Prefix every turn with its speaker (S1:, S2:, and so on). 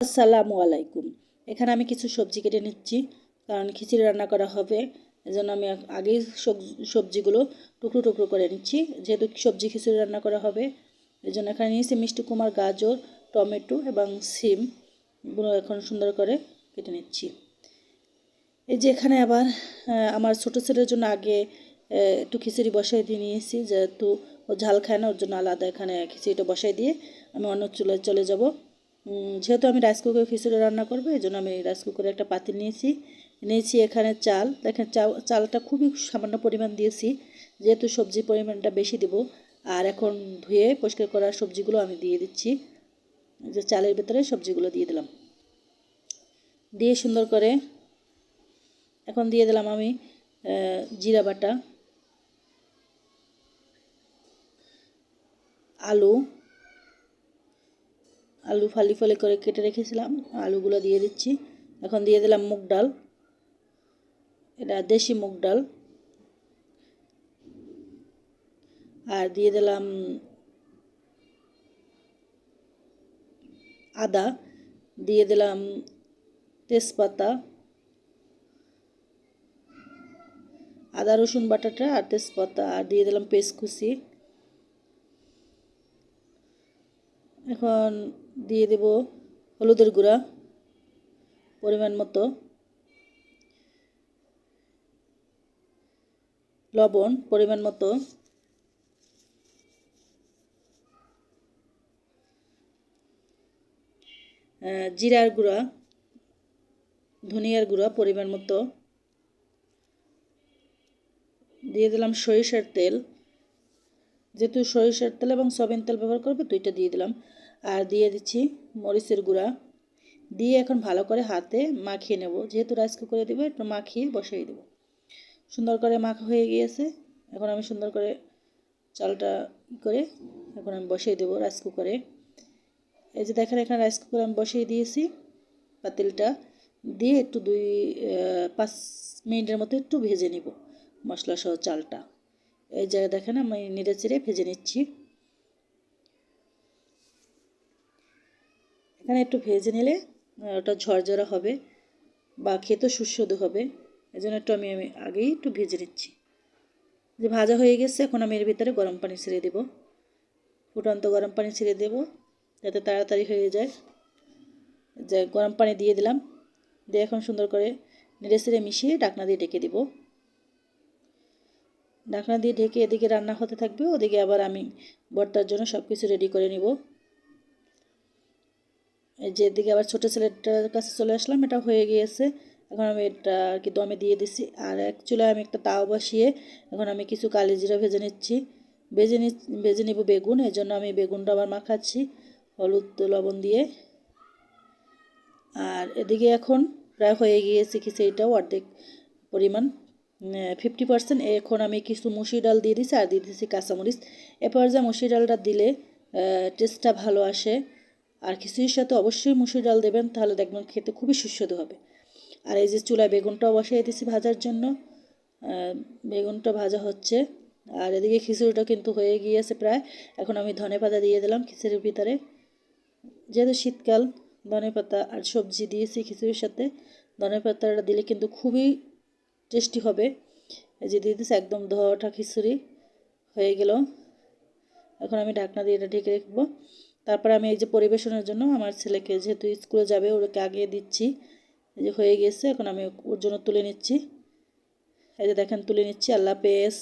S1: আসসালামু আলাইকুম। এখানে আমি কিছু সবজি কেটে নিচ্ছি, কারণ খিচুড়ি রান্না করা হবে, এজন্য আমি আগ- আগেই সব- সবজিগুলো টুকরো টুকরো করে নিচ্ছি। যেহেতু সবজি খিচুড়ি রান্না করা হবে এই জন্য এখানে নিয়েছি মিষ্টি কুমার, গাজর, টমেটো এবং সিম। এগুলো এখন সুন্দর করে কেটে নিচ্ছি। এই যে এখানে আবার আমার ছোটো ছেলের জন্য আগে একটু খিচুড়ি বসাই দিয়ে নিয়েছি, যেহেতু ও ঝাল খায় না, ওর জন্য আলাদা এখানে খিচুড়িটা বসাই দিয়ে আমি অন্য চুলায় চলে যাব। যেহেতু আমি রাইস কুকারে খিচুড়ি রান্না করব, এই জন্য আমি রাইস কুকারে একটা পাতিল নিয়েছি। নিয়েছি এখানে চাল। দেখেন চাল, চালটা খুবই সামান্য পরিমাণ দিয়েছি, যেহেতু সবজির পরিমাণটা বেশি দেব। আর এখন ধুয়ে পরিষ্কার করা সবজিগুলো আমি দিয়ে দিচ্ছি। যে চালের ভেতরে সবজিগুলো দিয়ে দিলাম। দিয়ে সুন্দর করে এখন দিয়ে দিলাম আমি জিরা বাটা, আলু আলু ফালি ফালি করে কেটে রেখেছিলাম, আলুগুলো দিয়ে দিচ্ছি। এখন দিয়ে দিলাম মুগ ডাল, এটা দেশি মুগ ডাল। আর দিয়ে দিলাম আদা, দিয়ে দিলাম তেজপাতা, আদা, রসুন বাটাটা আর তেজপাতা, আর দিয়ে দিলাম পেস্ট কুচি। এখন দিয়ে দেব হলুদের গুঁড়া পরিমাণ মতো। লবণ পরিমাণ মতো। জিরার গুঁড়া, ধনিয়ার গুঁড়া পরিমাণ মতো। দিয়ে দিলাম সরিষার তেল। যেহেতু সরিষার তেল এবং সয়াবিন তেল ব্যবহার করবে, দুইটা দিয়ে দিলাম। আর দিয়ে দিচ্ছি মরিচের গুঁড়া। দিয়ে এখন ভালো করে হাতে মাখিয়ে নেব। যেহেতু রাইস কুকারে দেবো, একটু মাখিয়ে বসিয়ে দেবো। সুন্দর করে মাখা হয়ে গিয়েছে। এখন আমি সুন্দর করে চালটা করে এখন আমি বসিয়ে দেবো রাইস কুকারে এই যে দেখেন, এখানে রাইস কুকার আমি বসিয়ে দিয়েছি পাতিলটা। দিয়ে একটু দুই পাঁচ মিনিটের মতো একটু ভেজে নিব মশলা সহ চালটা। এই জায়গায় দেখেন, আমি নেড়ে চেড়ে ভেজে নিচ্ছি। এখানে একটু ভেজে নিলে ওটা ঝরঝরা হবে বা খেতে সুস্বাদু হবে। এই জন্য একটু আমি আমি আগেই একটু ভেজে নিচ্ছি। যে ভাজা হয়ে গেছে, এখন আমি এর ভিতরে গরম পানি ছেড়ে দেব। ফুটন্ত গরম পানি ছেড়ে দেব, যাতে তাড়াতাড়ি হয়ে যায়। যে গরম পানি দিয়ে দিলাম, দিয়ে এখন সুন্দর করে নেড়ে ছেড়ে মিশিয়ে ডাকনা দিয়ে ডেকে দিব। ঢাকনা দিয়ে ঢেকে এদিকে রান্না হতে থাকবে, ওদিকে আবার আমি ভর্তার জন্য সব কিছু রেডি করে নিব। এই যে এদিকে আবার ছোটো ছেলেটার কাছে চলে আসলাম, এটা হয়ে গিয়েছে। এখন আমি এটা আর কি দমে দিয়ে দিছি। আর চুলায় আমি একটা তাও বসিয়ে এখন আমি কিছু কালি জিরা ভেজে নিচ্ছি। ভেজে নি ভেজে নিব বেগুন, এই জন্য আমি বেগুনটা আবার মাখাচ্ছি, হলুদ লবণ দিয়ে। আর এদিকে এখন প্রায় হয়ে গিয়েছে খিচুড়িটাও অর্ধেক পরিমাণ। ফিফটি পার্সেন্ট এখন আমি কিছু মুসুর ডাল দিয়ে দিছি, আর দিয়ে দিচ্ছি কাঁচামরিচ। এরপর যে মুসুর ডালটা দিলে টেস্টটা ভালো আসে। আর খিচুড়ির সাথে অবশ্যই মুসুর ডাল দেবেন, তাহলে দেখবেন খেতে খুবই সুস্বাদু হবে। আর এই যে চুলায় বেগুনটাও বসিয়ে দিছি ভাজার জন্য। বেগুনটা ভাজা হচ্ছে। আর এদিকে খিচুড়িটা কিন্তু হয়ে গিয়েছে প্রায়। এখন আমি ধনে পাতা দিয়ে দিলাম খিচুড়ির ভিতরে। যেহেতু শীতকাল, ধনে পাতা আর সবজি দিয়েছি খিচুড়ির সাথে। ধনে পাতাটা দিলে কিন্তু খুবই টেস্টি হবে। এই যে দিয়ে একদম ধোয়াটা খিচুড়ি, হয়ে গেল। এখন আমি ঢাকনা দিয়ে এটা ঢেকে রাখব। তারপরে আমি এই যে পরিবেশনের জন্য আমার ছেলেকে, যেহেতু স্কুলে যাবে ওকে আগে দিচ্ছি। এই যে হয়ে গেছে, এখন আমি ওর জন্য তুলে নিচ্ছি। এই যে দেখেন, তুলে নিচ্ছি। আল্লাহ পেস